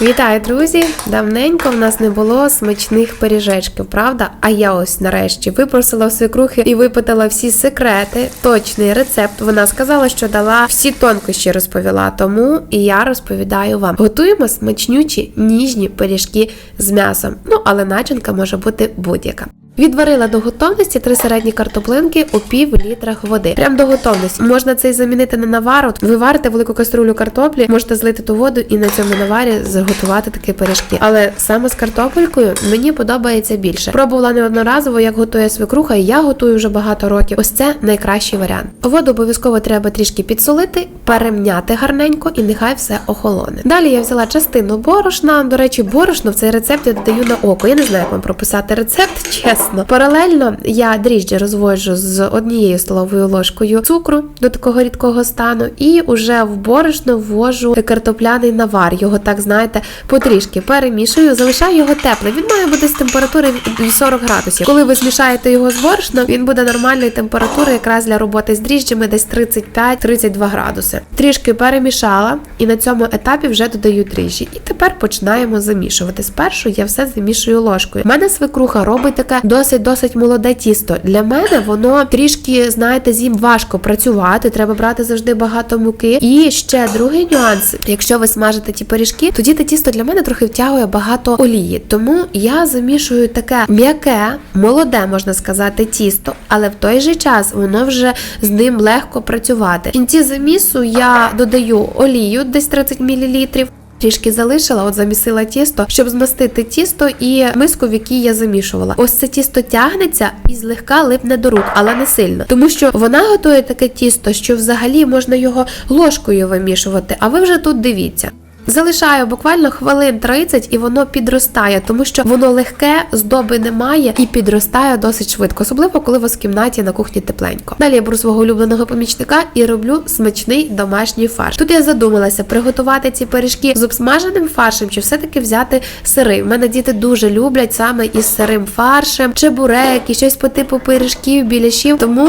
Вітаю, друзі! Давненько в нас не було смачних пиріжечків, правда? А я ось нарешті випросила у свекрухи і випитала всі секрети, точний рецепт. Вона сказала, що дала всі тонкощі розповіла, тому і я розповідаю вам. Готуємо смачнючі ніжні пиріжки з м'ясом. Ну, але начинка може бути будь-яка. Відварила до готовності три середні картоплинки у пів літрах води. Прям до готовності. Можна це й замінити на навару. Ви варите велику каструлю картоплі, можете злити ту воду і на цьому наварі заготувати такі пиріжки. Але саме з картопелькою мені подобається більше. Пробувала неодноразово, як готує свекруха, і я готую вже багато років. Ось це найкращий варіант. Воду обов'язково треба трішки підсолити, перемняти гарненько і нехай все охолоне. Далі я взяла частину борошна. До речі, борошно в цей рецепт я додаю на око. Я не знаю, як вам прописати рецепт, чесно. Паралельно я дріжджі розводжу з однією столовою ложкою цукру до такого рідкого стану, і уже в борошно ввожу картопляний навар. Його так знаєте, потрішки перемішую, залишаю його тепле. Він має бути з температури 40 градусів. Коли ви змішаєте його з борошном, він буде нормальної температури, якраз для роботи з дріжджами, десь 35-32 градуси. Трішки перемішала, і на цьому етапі вже додаю дріжджі. І тепер починаємо замішувати. Спершу я все замішую ложкою. У мене свекруха робить таке досить досить молоде тісто. Для мене воно трішки, знаєте, з ним важко працювати. Треба брати завжди багато муки. І ще другий нюанс: якщо ви смажите ті пиріжки, тоді те тісто для мене трохи втягує багато олії. Тому я замішую таке м'яке, молоде, можна сказати, тісто, але в той же час воно вже з ним легко працювати. В кінці замісу я додаю олію, десь 30 мл. Трішки залишила, от замісила тісто, щоб змастити тісто і миску, в якій я замішувала. Ось це тісто тягнеться і злегка липне до рук, але не сильно. Тому що вона готує таке тісто, що взагалі можна його ложкою вимішувати. А ви вже тут дивіться. Залишаю буквально хвилин 30 і воно підростає, тому що воно легке, здоби немає і підростає досить швидко, особливо коли у вас в кімнаті на кухні тепленько. Далі я беру свого улюбленого помічника і роблю смачний домашній фарш. Тут я задумалася приготувати ці пиріжки з обсмаженим фаршем, чи все-таки взяти сирий. У мене діти дуже люблять саме із сирим фаршем, чебуреки, щось по типу пиріжків, біляшів. Тому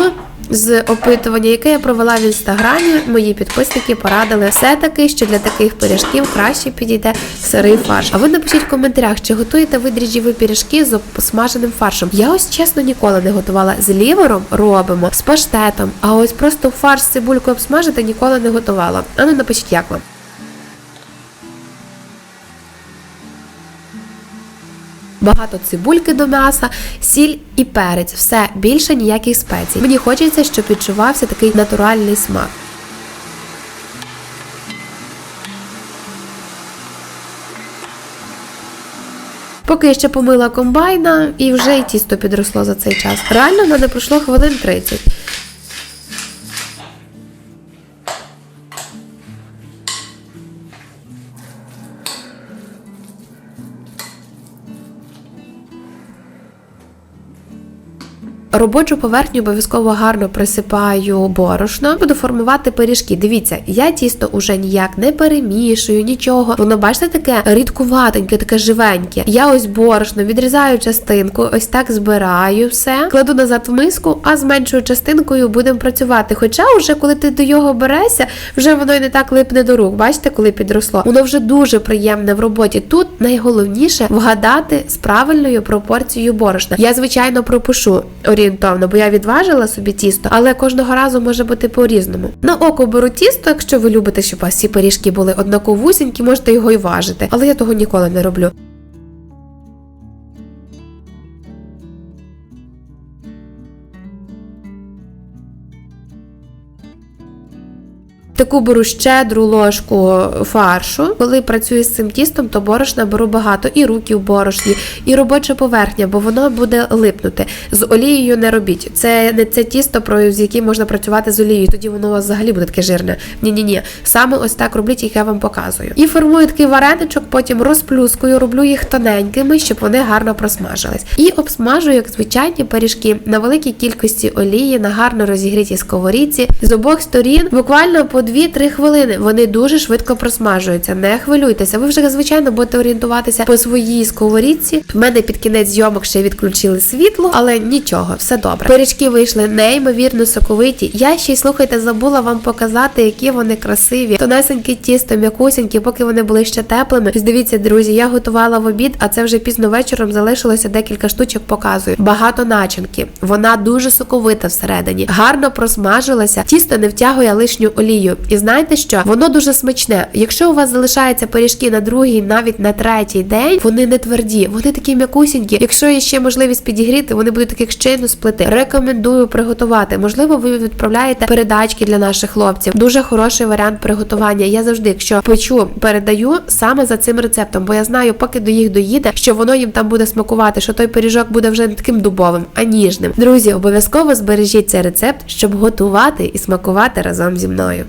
з опитування, яке я провела в інстаграмі, мої підписники порадили все таки, що для таких пиріжків краще підійде сирий фарш. А ви напишіть в коментарях, чи готуєте ви дріжджові пиріжки з смаженим фаршем. Я ось чесно ніколи не готувала. З лівером робимо, з паштетом, а ось просто фарш з цибулькою обсмажити ніколи не готувала. А ну напишіть, як вам. Багато цибульки до м'яса, сіль і перець. Все більше ніяких спецій. Мені хочеться, щоб відчувався такий натуральний смак. Поки я ще помила комбайна, і вже і тісто підросло за цей час. Реально в мене пройшло хвилин 30. Робочу поверхню обов'язково гарно присипаю борошно, буду формувати пиріжки. Дивіться, я тісто уже ніяк не перемішую, нічого. Воно, бачите, таке рідкуватеньке, таке живеньке. Я ось борошно відрізаю частинку, ось так збираю все, кладу назад в миску, а з меншою частинкою будемо працювати. Хоча, вже коли ти до його берешся, вже воно і не так липне до рук. Бачите, коли підросло. Воно вже дуже приємне в роботі. Тут найголовніше вгадати з правильною пропорцією борошна. Я, звичайно, пропишу орієнтовно, бо я відважила собі тісто, але кожного разу може бути по-різному. На око беру тісто, якщо ви любите, щоб вас ці пиріжки були однаковусінькі, можете його і важити. Але я того ніколи не роблю. Таку беру щедру ложку фаршу. Коли працюю з цим тістом, то борошна беру багато і руки в борошні, і робоча поверхня, бо воно буде липнути. З олією не робіть. Це не це тісто, про з яким можна працювати з олією. Тоді воно у вас взагалі буде таке жирне. Ні, ні, ні. Саме ось так робліть, як я вам показую. І формую такий вареничок, потім розплюскую, роблю їх тоненькими, щоб вони гарно просмажились. І обсмажую, як звичайні пиріжки, на великій кількості олії, на гарно розігрітій сковорідці. З обох сторін буквально по 2-3 хвилини. Вони дуже швидко просмажуються. Не хвилюйтеся. Ви вже звичайно будете орієнтуватися по своїй сковорідці. В мене під кінець зйомок ще відключили світло, але нічого, все добре. Пиріжки вийшли неймовірно соковиті. Я ще й слухайте, забула вам показати, які вони красиві. Тонесеньке тісто, м'якусенькі, поки вони були ще теплими. Дивіться, друзі, я готувала в обід, а це вже пізно вечором залишилося декілька штучок. Показую. Багато начинки. Вона дуже соковита всередині, гарно просмажилася. Тісто не втягує лишню олію. І знаєте що? Воно дуже смачне. Якщо у вас залишаються пиріжки на другий, навіть на третій день, вони не тверді, вони такі м'якусінькі. Якщо є ще можливість підігріти, вони будуть таких щойно сплити. Рекомендую приготувати. Можливо, ви відправляєте передачки для наших хлопців. Дуже хороший варіант приготування. Я завжди, якщо печу, передаю саме за цим рецептом, бо я знаю, поки до їх доїде, що воно їм там буде смакувати, що той пиріжок буде вже не таким дубовим, а ніжним. Друзі, обов'язково збережіть цей рецепт, щоб готувати і смакувати разом зі мною.